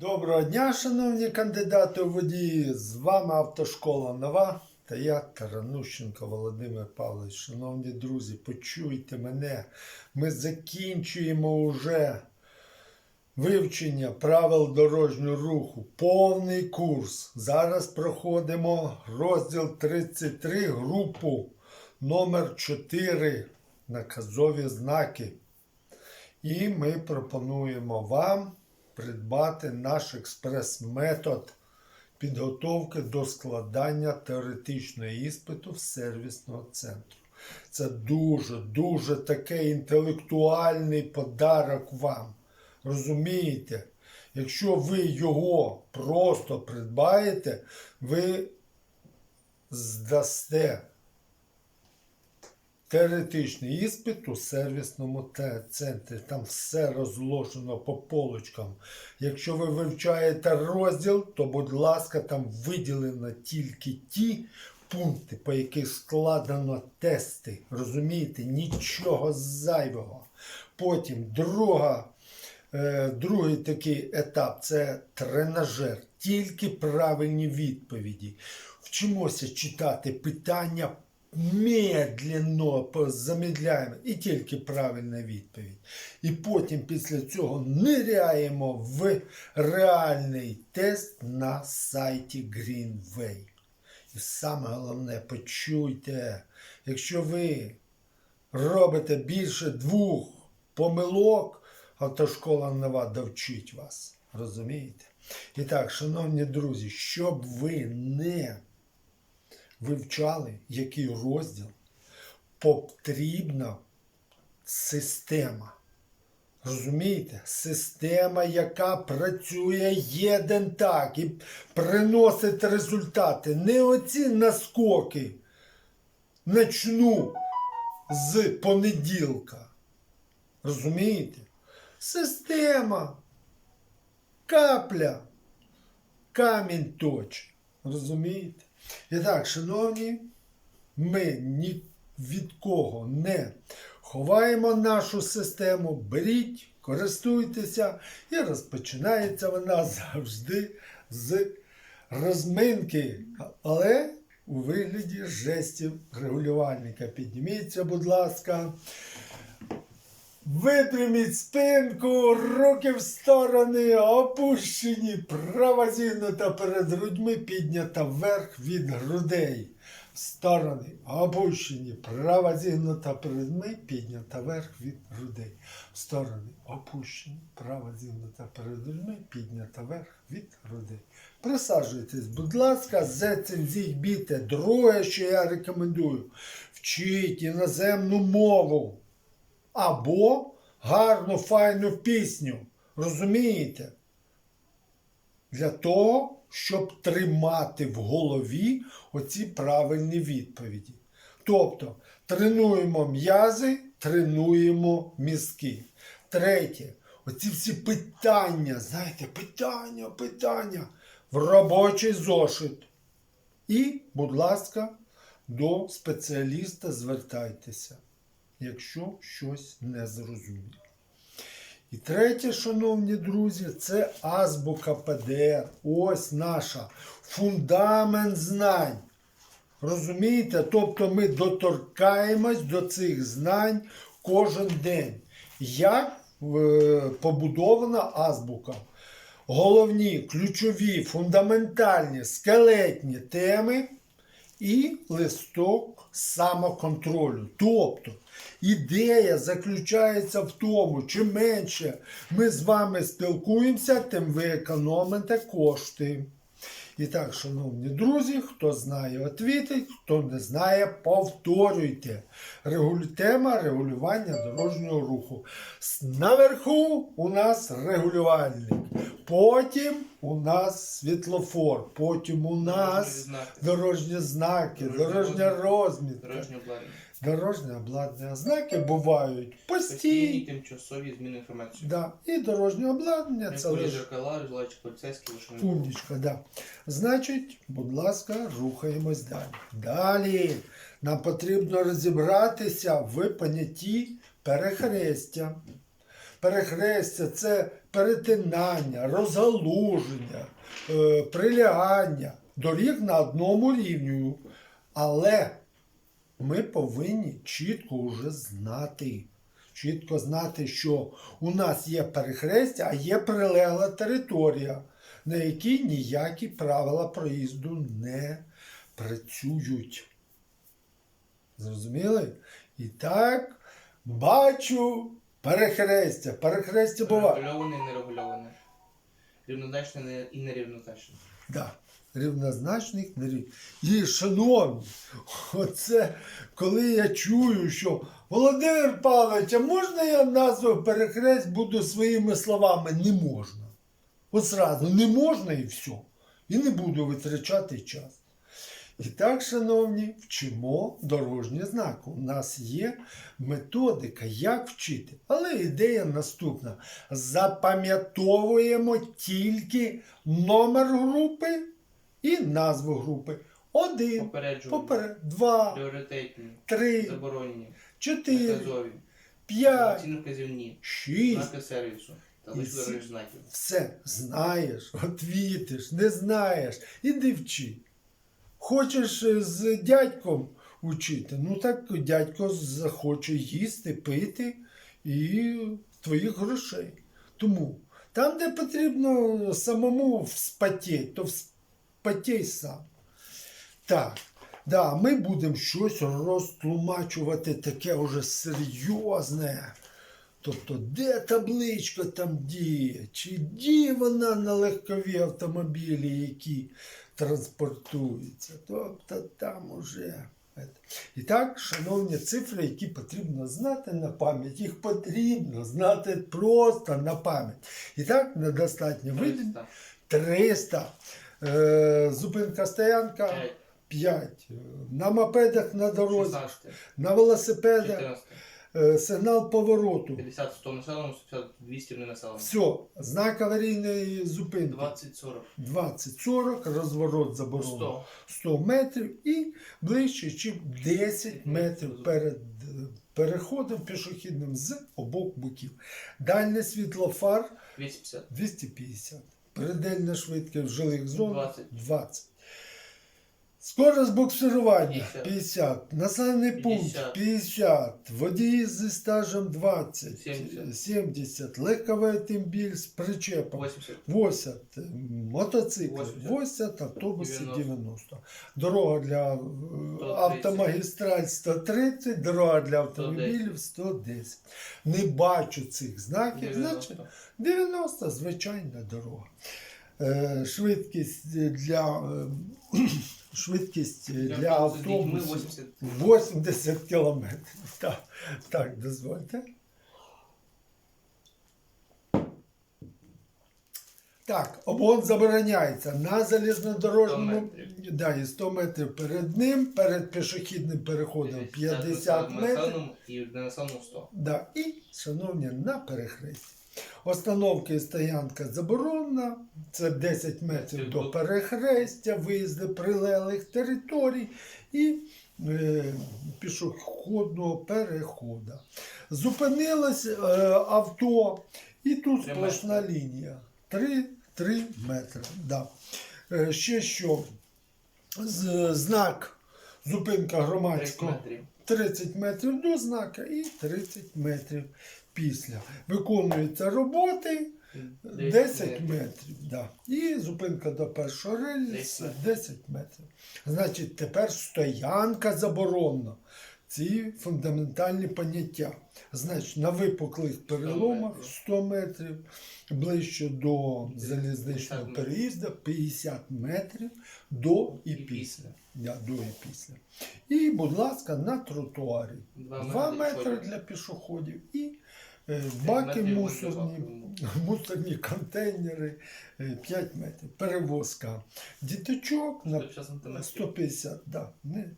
Доброго дня, шановні кандидати у водії. З вами Автошкола Нова та я Таранущенко Володимир Павлович. Шановні друзі, почуйте мене. Ми закінчуємо уже вивчення правил дорожнього руху. Повний курс. Зараз проходимо розділ 33, групу номер 4 наказові знаки. І ми пропонуємо вам придбати наш експрес-метод підготовки до складання теоретичного іспиту в сервісного центру. Це дуже, дуже такий інтелектуальний подарок вам. Розумієте? Якщо ви його просто придбаєте, ви здасте теоретичний іспит у сервісному центрі. Там все розложено по полочкам. Якщо ви вивчаєте розділ, то, будь ласка, там виділено тільки ті пункти, по яких складено тести. Розумієте, нічого зайвого. Потім друга. Е, Другий такий етап це тренажер, тільки правильні відповіді. Вчимося читати питання медленно, замедляємо і тільки правильна відповідь. І потім після цього ниряємо в реальний тест на сайті Greenway. І саме головне, почуйте, якщо ви робите більше двох помилок, автошкола нова довчить вас. Розумієте? І так, шановні друзі, щоб ви не вивчали, який розділ, потрібна система. Розумієте? Система, яка працює єден так і приносить результати. Не оці наскоки. Начну з понеділка. Розумієте? Система. Капля. Камінь точить. Розумієте? І так, шановні, ми ні від кого не ховаємо нашу систему, беріть, користуйтеся, і розпочинається вона завжди з розминки, але у вигляді жестів регулювальника. Підніміться, будь ласка. Випряміть спинку, руки в сторони, опущені, права зігнута перед грудьми, піднята вверх від грудей. В сторони, опущені, права зігнута перед грудьми, піднята вверх від грудей. В сторони, опущені, права зігнута перед грудьми, піднята вверх від грудей. Присаджуйтесь, будь ласка, з цим. Друге, що я рекомендую, вчіть іноземну мову або гарну файну пісню. Розумієте? Для того, щоб тримати в голові оці правильні відповіді. Тобто тренуємо м'язи, тренуємо мізки. Третє, оці всі питання, знаєте, питання, питання в робочий зошит. І, будь ласка, до спеціаліста звертайтеся якщо щось не зрозуміло. І третє, шановні друзі, це азбука ПДР. Ось наша фундамент знань. Розумієте? Тобто ми доторкаємось до цих знань кожен день. Як е, побудована азбука? Головні, ключові, фундаментальні, скелетні теми і листок самоконтролю. Тобто ідея заключається в тому, чим менше ми з вами спілкуємося, тим ви економите кошти. І так, шановні друзі, хто знає, отвітить, хто не знає, повторюйте. Тема регулювання дорожнього руху. Наверху у нас регулювальник. Потім у нас світлофор, потім у нас дорожні знаки, Дорожня розмітка. Дорожнє обладнання. Знаки бувають Постійні постійні. тимчасові зміни інформації. Да. І дорожнє обладнання це лише поліцейські Умнічка, да. Значить, будь ласка, рухаємось далі. Далі нам потрібно розібратися в понятті перехрестя. Перехрестя це перетинання, розгалуження, е, прилягання доріг на одному рівні. Але ми повинні чітко вже знати. Чітко знати, що у нас є перехрестя, а є прилегла територія, на якій ніякі правила проїзду не працюють. Зрозуміли? І так, бачу перехрестя. Перехрестя буває. Регульоване і нерегульоване. Рівнозначне і нерівнозначне. Да. Рівнозначних нерів. І, шановні, оце коли я чую, що Володимир Павлович, а можна я назву перехрест буду своїми словами? Не можна. От зразу не можна і все. І не буду витрачати час. І так, шановні, вчимо дорожні знаки. У нас є методика, як вчити. Але ідея наступна: запам'ятовуємо тільки номер групи і назву групи. Один, поперед, два, Пріоритетні. три, Заборонені. чотири, п'ять, шість. І всі- Все знаєш, отвітиш, не знаєш, іди вчи. Хочеш е, з дядьком учити, ну так дядько захоче їсти, пити і твоїх грошей. Тому там, де потрібно самому вспотеть, то вспотей сам. Так, да, ми будемо щось розтлумачувати таке уже серйозне. Тобто, де табличка там діє? Чи діє вона на легкові автомобілі, які транспортуються? Тобто там уже. е, І так, шановні цифри, які потрібно знати на пам'ять, їх потрібно знати просто на пам'ять. І так, недостатньо видно 300. 300. Е, зупинка стоянка 5. 5. На мопедах на дорозі, 16. на велосипедах 14. Е, сигнал повороту. 50 100 населеному, 150 200 не населеному. Все, знак аварійної зупинки. 20 40. 20-40, розворот заборонено 100. 100 метрів і ближче, чим 10 метрів перед е, переходом пішохідним з обох боків. Дальне світло фар 250. 250. Предельна швидкість в жилих зонах 20. 20. Скорость буксирування 50. 50. Населений пункт 50. 50. Водії зі стажем 20. 70. 70. Легковий автомобіль з причепом 80. 80. Мотоцикли 80. 80. Автобуси 90. 90. Дорога для е, 130. автомагістраль 130. Дорога для автомобілів 110. Не бачу цих знаків. Значить, 90. 90 звичайна дорога. Е, Швидкість для, е, швидкість для Для автобусів з дітьми автобусів 80. 80 кілометрів. Так, так, дозвольте. Так, обгон забороняється на 100 залізнодорожному метрів. да, 100 метрів перед ним, перед пішохідним переходом 50 метрів. і на населеному 100. Да, і, шановні, на перехресті. Остановка і стоянка заборонена. Це 10 метрів до перехрестя, виїзди прилеглих територій і е, пішохідного переходу. Зупинилось е, авто, і тут сплошна лінія. 3, 3 метри. Да. Е, ще що? З, знак зупинка громадського. 30 метрів до знака і 30 метрів після. Виконуються роботи 10 метрів. Да. І зупинка до першого рельсу 10 10 метрів. Значить, тепер стоянка заборонена. Ці фундаментальні поняття. Значить, на випуклих переломах 100 метрів, ближче до залізничного переїзду 50 метрів до і після. Да, до і після. І, будь ласка, на тротуарі. 2 метри для пішоходів і баки мусорні, мусорні контейнери 5 метрів. Перевозка діточок на 150 да, не,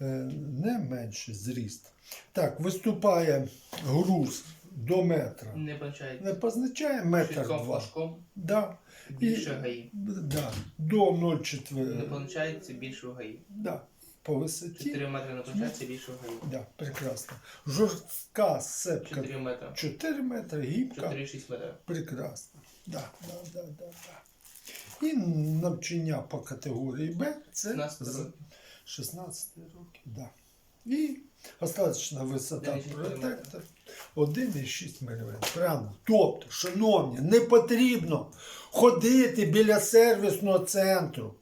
е, не менше зріст. Так, виступає груз до метра. Не бачається. Не позначає метр два. флажком Да, більше гаї. да, до 0,4. Не позначається більше гаї. Да. По висоті. 4 метри на площадці більше вгорі. Да, прекрасно. Жорстка сепка 4 метри. 4 метри, гібка 4,6 метрів. прекрасно. Да, да, да, да, да. І навчання по категорії Б це 16 з років. 16 років. Да. І остаточна висота 1,6 протектор 1,6 мм. Правильно. Тобто, шановні, не потрібно ходити біля сервісного центру,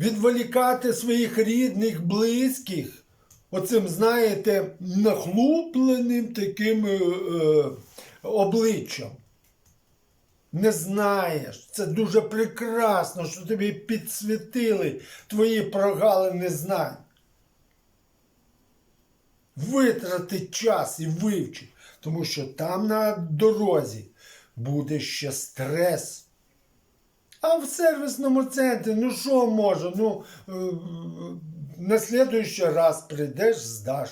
відволікати своїх рідних, близьких, оцим, знаєте, нахлупленим таким е, е, обличчям. Не знаєш, це дуже прекрасно, що тобі підсвітили твої прогалини знань. Витрати час і вивчи, тому що там на дорозі буде ще стрес. А в сервісному центрі, ну що може? Ну, е, на слідуючий раз прийдеш, здаш.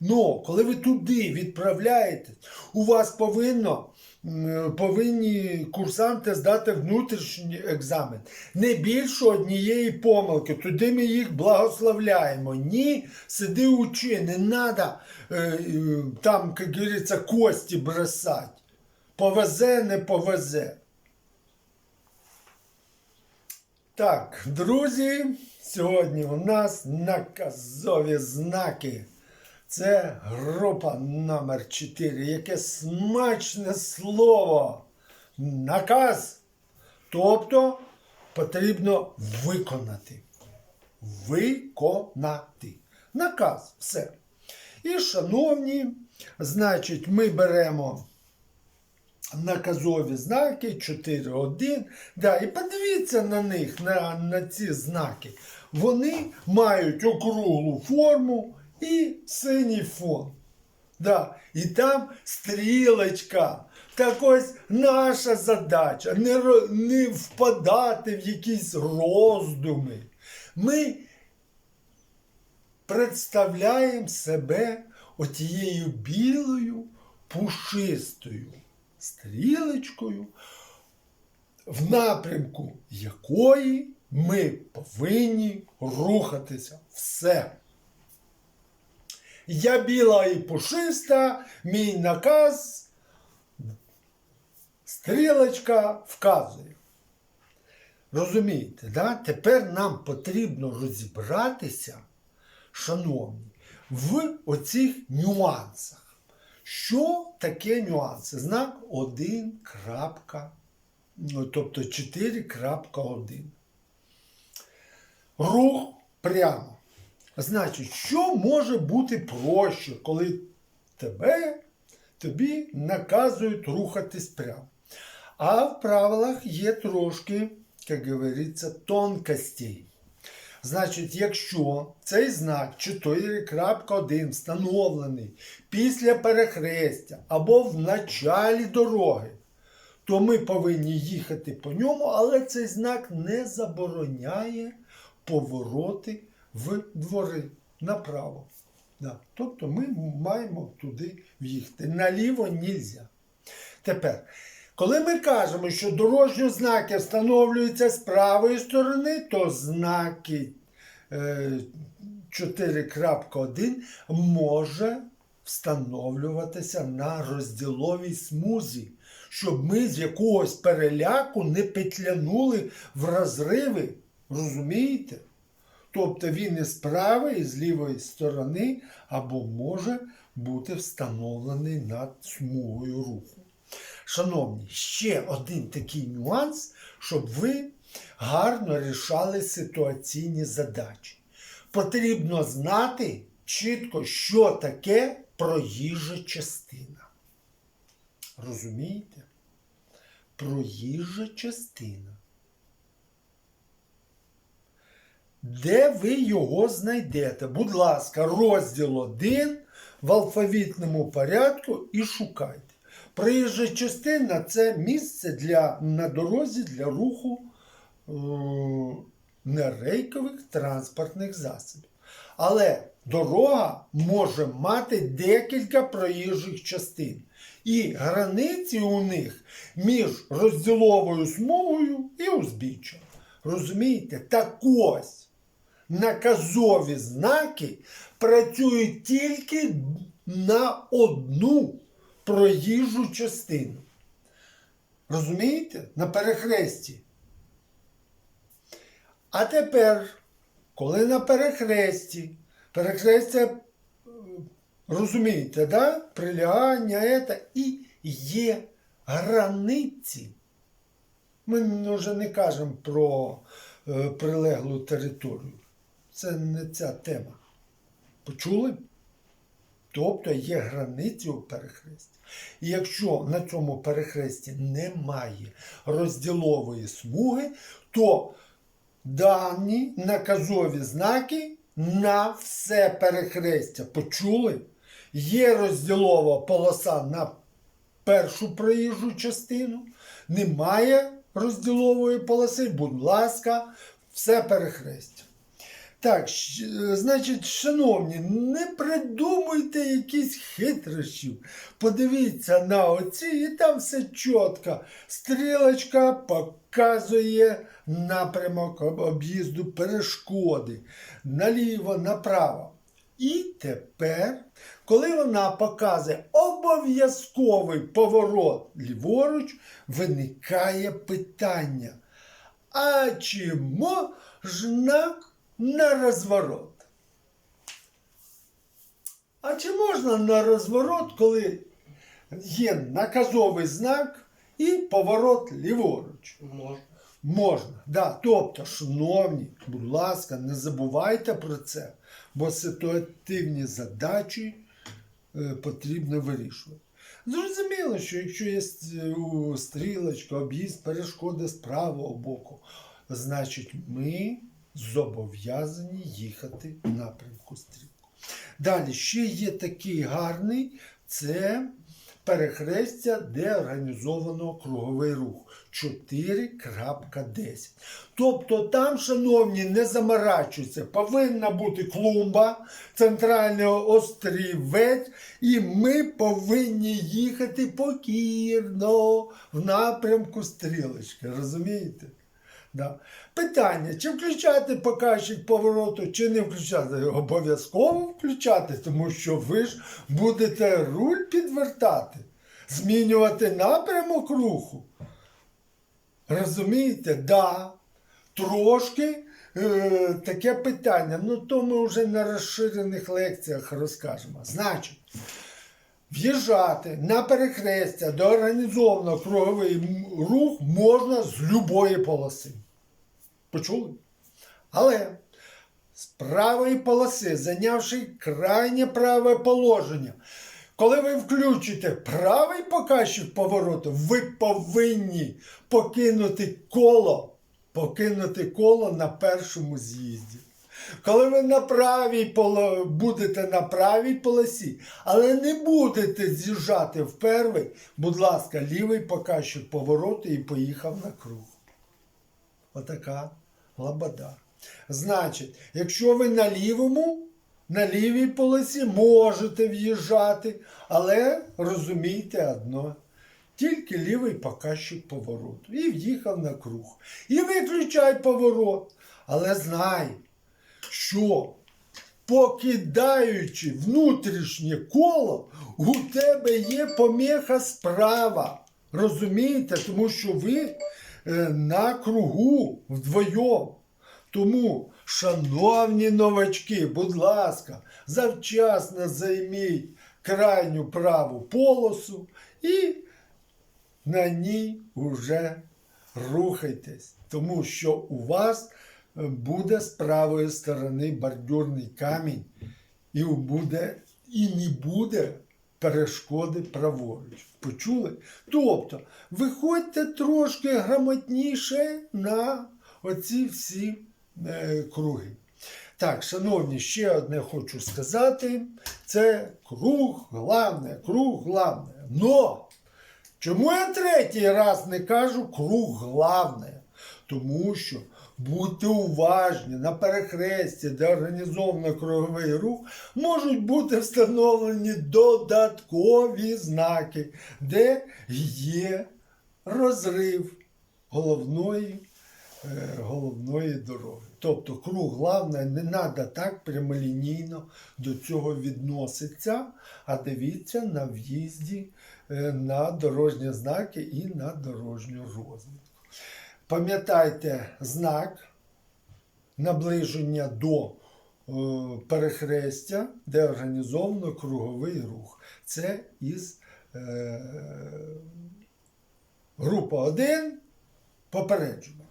Ну, коли ви туди відправляєтесь, у вас повинно, м, повинні курсанти здати внутрішній екзамен. Не більше однієї помилки. Туди ми їх благословляємо. Ні, сиди учи, не треба там, як говориться, кості бросати. Повезе, не повезе. Так, друзі, сьогодні у нас наказові знаки. Це група номер 4. Яке смачне слово. Наказ. Тобто потрібно виконати. Виконати. Наказ. Все. І, шановні, значить, ми беремо наказові знаки 4.1. Да, і подивіться на них, на, на ці знаки. Вони мають округлу форму і синій фон. Да. І там стрілочка. Так ось наша задача не, не впадати в якісь роздуми. Ми представляємо себе отією білою пушистою стрілочкою, в напрямку якої ми повинні рухатися. Все. Я біла і пушиста, мій наказ, стрілочка вказує. Розумієте, да? тепер нам потрібно розібратися, шановні, в оцих нюансах. Що таке нюанси? Знак 1. крапка, ну, тобто 4.1. Рух прямо. Значить, що може бути проще, коли тебе, тобі наказують рухатись прямо? А в правилах є трошки, як говориться, тонкостей. Значить, якщо цей знак 4.1 встановлений після перехрестя або в началі дороги, то ми повинні їхати по ньому, але цей знак не забороняє повороти в двори направо. Да. Тобто ми маємо туди в'їхати. Наліво нельзя. Тепер, коли ми кажемо, що дорожні знаки встановлюються з правої сторони, то знаки е, 4.1 може встановлюватися на розділовій смузі, щоб ми з якогось переляку не петлянули в розриви. Розумієте? Тобто він і з правої, і з лівої сторони, або може бути встановлений над смугою руху. Шановні, ще один такий нюанс, щоб ви гарно рішали ситуаційні задачі. Потрібно знати чітко, що таке проїжджа частина. Розумієте? Проїжджа частина. Де ви його знайдете? Будь ласка, розділ 1 в алфавітному порядку і шукайте. Проїжджа частина це місце для, на дорозі для руху е, нерейкових транспортних засобів. Але дорога може мати декілька проїжджих частин. І границі у них між розділовою смугою і узбіччям. Розумієте? Так ось наказові знаки працюють тільки на одну проїжджу частину. Розумієте? На перехресті. А тепер, коли на перехресті, перехрестя, розумієте, да? прилягання это, і є границі. Ми вже не кажемо про е, прилеглу територію. Це не ця тема. Почули? Тобто є границі у перехресті. І якщо на цьому перехресті немає розділової смуги, то дані наказові знаки на все перехрестя. Почули? Є розділова полоса на першу проїжджу частину, немає розділової полоси, будь ласка, все перехрестя. Так, е, значить, шановні, не придумуйте якісь хитрощів. Подивіться на оці, і там все чітко. Стрілочка показує напрямок об'їзду перешкоди наліво, направо. І тепер, коли вона показує обов'язковий поворот ліворуч, виникає питання. А чи можна на розворот? А чи можна на розворот, коли є наказовий знак і поворот ліворуч? Можна. Можна, да. Тобто, шановні, будь ласка, не забувайте про це, бо ситуативні задачі е, потрібно вирішувати. Зрозуміло, що якщо є стрілочка, об'їзд перешкоди з правого боку, значить ми зобов'язані їхати в напрямку стрілку. Далі ще є такий гарний це перехрестя, де організовано круговий рух 4.10. Тобто там, шановні, не заморачуйся, повинна бути клумба, центральний острівець, і ми повинні їхати покірно в напрямку стрілочки. Розумієте? Да. Питання, чи включати показчик повороту, чи не включати? Обов'язково включати, тому що ви ж будете руль підвертати, змінювати напрямок руху. Розумієте? Да. Трошки е, таке питання. Ну, то ми вже на розширених лекціях розкажемо. Значить, в'їжджати на перехрестя до організованого круговий рух можна з любої полоси. Почули? Але з правої полоси, зайнявши крайнє праве положення, коли ви включите правий показчик повороту, ви повинні покинути коло, покинути коло на першому з'їзді. Коли ви на правій поло... будете на правій полосі, але не будете з'їжджати в перший, будь ласка, лівий показчик повороту і поїхав на круг. Отака лабада. Значить, якщо ви на лівому, на лівій полосі можете в'їжджати, але розумійте одно. Тільки лівий показчик повороту. І в'їхав на круг. І виключай поворот. Але знай, що покидаючи внутрішнє коло, у тебе є поміха справа. Розумієте? Тому що ви е, на кругу вдвоєм. Тому, шановні новачки, будь ласка, завчасно займіть крайню праву полосу і на ній вже рухайтесь, тому що у вас буде з правої сторони бордюрний камінь, і буде, і не буде перешкоди праворуч. Почули? Тобто, виходьте трошки грамотніше на оці всі е, круги. Так, шановні, ще одне хочу сказати: це круг главне, круг главне. Но чому я третій раз не кажу круг главне? Тому що будьте уважні на перехресті, де організовано круговий рух, можуть бути встановлені додаткові знаки, де є розрив головної е, головної дороги. Тобто круг головне, не треба так прямолінійно до цього відноситься, а дивіться на в'їзді е, на дорожні знаки і на дорожню розвитку. Пам'ятайте знак наближення до е, перехрестя, де організовано круговий рух. Це із е, група 1 попередження.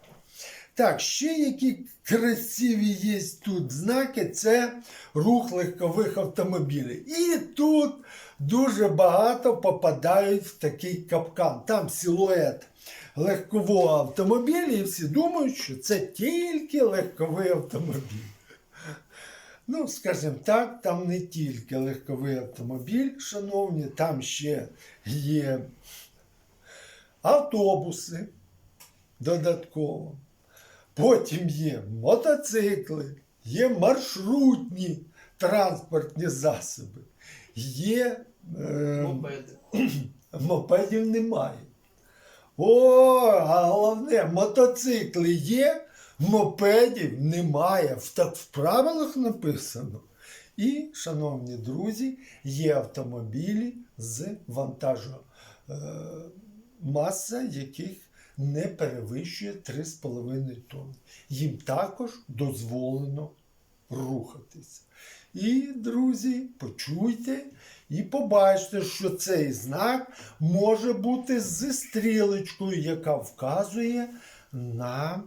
Так, ще які красиві є тут знаки, це рух легкових автомобілів. І тут дуже багато попадають в такий капкан. Там силует легкового автомобіля, і всі думають, що це тільки легковий автомобіль. Ну, скажімо так, там не тільки легковий автомобіль, шановні, там ще є автобуси додатково. Потім є мотоцикли, є маршрутні транспортні засоби, є е, Мопеди. мопедів немає. О, а головне, мотоцикли є, мопедів немає. Так в правилах написано. І, шановні друзі, є автомобілі з вантажу, е, маса яких не перевищує 3,5 тонни. Їм також дозволено рухатися. І, друзі, почуйте і побачите, що цей знак може бути зі стрілочкою, яка вказує на,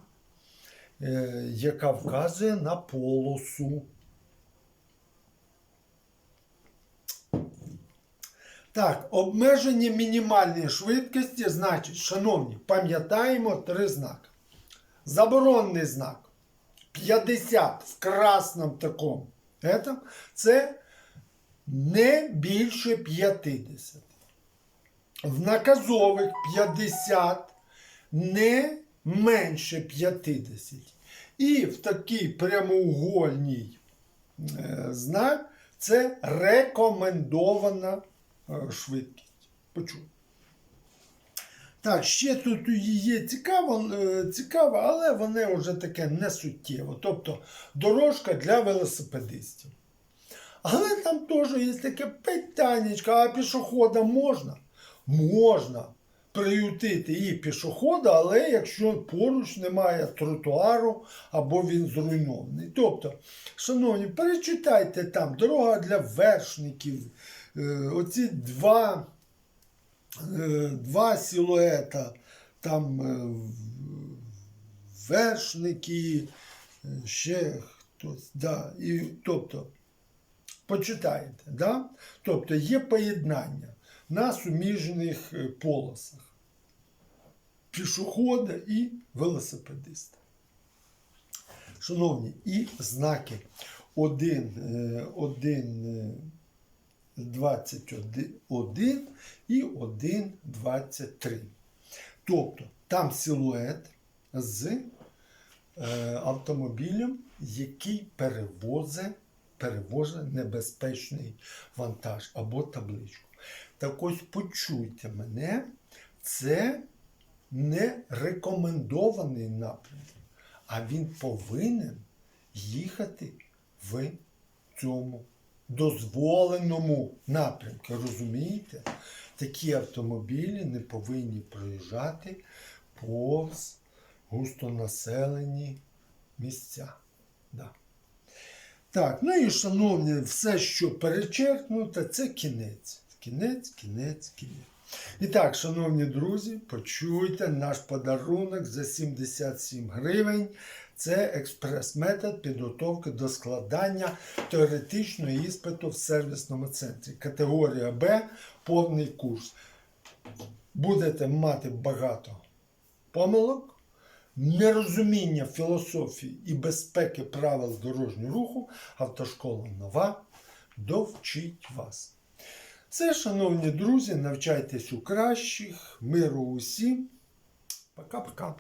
е, яка вказує на полосу. Так, обмеження мінімальної швидкості, значить, шановні, пам'ятаємо три знаки. Заборонний знак 50 в красному такому. Этом, це не більше 50. В наказових 50 не менше 50. І в такій прямоугольній е, знак це рекомендована е, швидкість. Почув. Так, ще тут є цікаво, е, цікаво, але вони вже таке не суттєво. Тобто дорожка для велосипедистів. Але там теж є таке питаннячко, а пішохода можна? Можна приютити і пішохода, але якщо поруч немає тротуару або він зруйнований. Тобто, шановні, перечитайте там дорога для вершників, е, оці два, е, два силуета, там е, вершники, ще хтось. Да, і, тобто, почитаєте. Да? Тобто є поєднання на суміжних е, полосах пішохода і велосипедиста. Шановні, і знаки 1, 1, 21 і 1, 23. Тобто там силует з е, автомобілем, який перевозить перевозить небезпечний вантаж або табличку. Так ось почуйте мене, це не рекомендований напрямок, а він повинен їхати в цьому дозволеному напрямку. Розумієте? Такі автомобілі не повинні проїжджати повз густонаселені місця. Да. Так, ну і шановні, все, що перечеркнуто, це кінець. Кінець, кінець, кінець. І так, шановні друзі, почуйте наш подарунок за 77 гривень. Це експрес-метод підготовки до складання теоретичного іспиту в сервісному центрі. Категорія Б, повний курс. Будете мати багато помилок нерозуміння філософії і безпеки правил дорожнього руху автошкола нова довчить вас. Це, шановні друзі, навчайтесь у кращих, миру усім. Пока-пока.